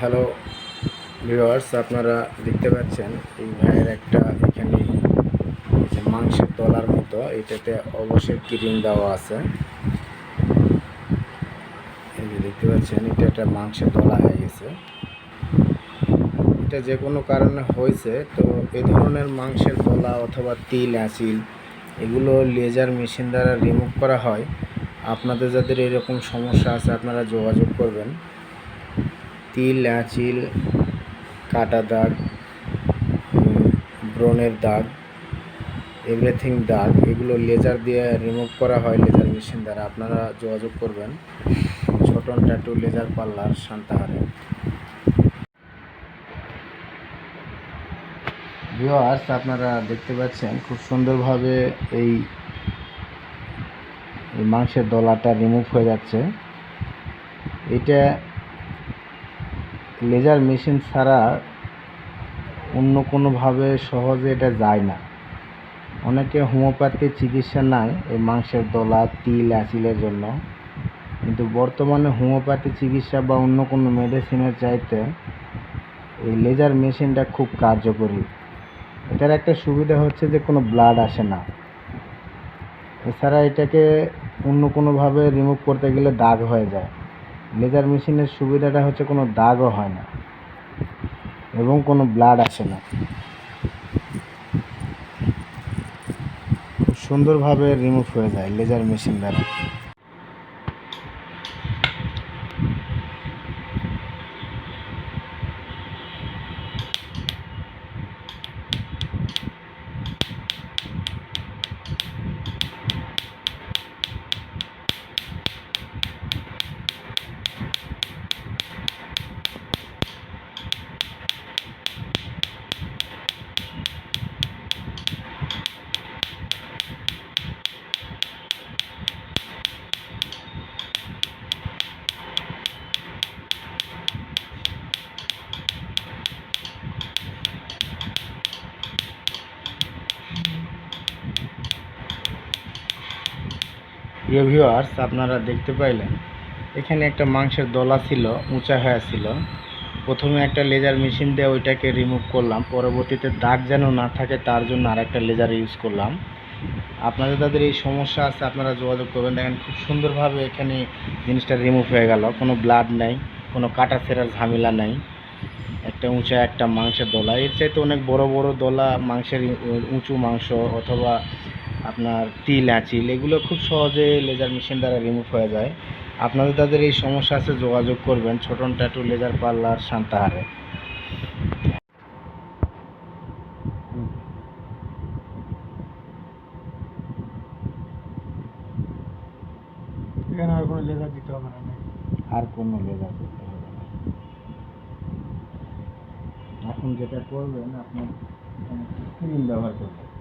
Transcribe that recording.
Hello viewers আপনারা দেখতে পাচ্ছেন, এই ভাইয়ের একটা এখানে মাংসের তলার মতো, এটাতে অবশ্যই ক্রিম দেওয়া আছে। দেখতে পাচ্ছেন, এটা একটা মাংসের তলা হয়ে গেছে। এটা যে কোনো কারণে হয়েছে, তো এই ধরনের মাংসের তলা অথবা তিল অ্যাচিল এগুলো লেজার মেশিন দ্বারা রিমুভ করা হয়। আপনাদের যাদের এরকম সমস্যা আছে, আপনারা যোগাযোগ করবেন। তিল আঁচিল কাটা দাগ ব্রণের দাগ এভরিথিং দাগ, এগুলো লেজার দিয়ে রিমুভ করা হয় লেজার মেশিন দ্বারা। আপনারা যোগাযোগ করবেন ছোটন ট্যাটু লেজার পার্লার শান্তাহারে। ভিওয়ার্স আপনারা দেখতে পাচ্ছেন খুব সুন্দরভাবে এই মাংসের দলাটা রিমুভ হয়ে যাচ্ছে। এটা লেজার মেশিন ছাড়া অন্য কোনোভাবে সহজে এটা যায় না। অনেকে হোমিওপ্যাথি চিকিৎসা নেয় এই মাংসের দলা, তিল অ্যাচিলের জন্য। কিন্তু বর্তমানে হোমিওপ্যাথি চিকিৎসা বা অন্য কোনো মেডিসিনের চাইতে এই লেজার মেশিনটা খুব কার্যকরী। এটার একটা সুবিধা হচ্ছে যে কোনো ব্লাড আসে না। এছাড়া এটাকে অন্য কোনোভাবে রিমুভ করতে গেলে দাগ হয়ে যায়। লেজার মেশিনের সুবিধাটা হচ্ছে কোনো দাগও হয় না এবং কোনো ব্লাড আসে না। সুন্দরভাবে রিমুভ হয়ে যায় লেজার মেশিন দ্বারা। প্রিয় ভিউয়ার্স, আপনারা দেখতে পাইলেন, এখানে একটা মাংসের দলা ছিল উঁচা হয়ে ছিল। প্রথমে একটা লেজার মেশিন দিয়ে ওইটাকে রিমুভ করলাম, পরবর্তীতে দাগ যেন না থাকে তার জন্য আরেকটা লেজার ইউজ করলাম। আপনাদের তাদের এই সমস্যা আছে, আপনারা যোগাযোগ করবেন। দেখেন, খুব সুন্দরভাবে এখানে জিনিসটা রিমুভ হয়ে গেল। কোনো ব্লাড নেই, কোনো কাটা ছেঁড়ার ঝামেলা নেই। একটা উঁচা একটা মাংসের দলা। এর চাইতে অনেক বড় বড় দলা, মাংসের উঁচু মাংস অথবা আপনার তিল আঁচিল এগুলো খুব সহজে লেজার মেশিন দ্বারা রিমুভ হয়ে যায়। আপনাদের তাদের এই সমস্যা আছে যোগাযোগ করবেন ছোটন ট্যাটু লেজার পার্লার শান্তাহারে। এখানে আর কোনো লেজার দিতে হবে না। আর কোনো লেজার হবে না। এখন যেটা করবেন আপনি ক্রিম ব্যবহার করবেন।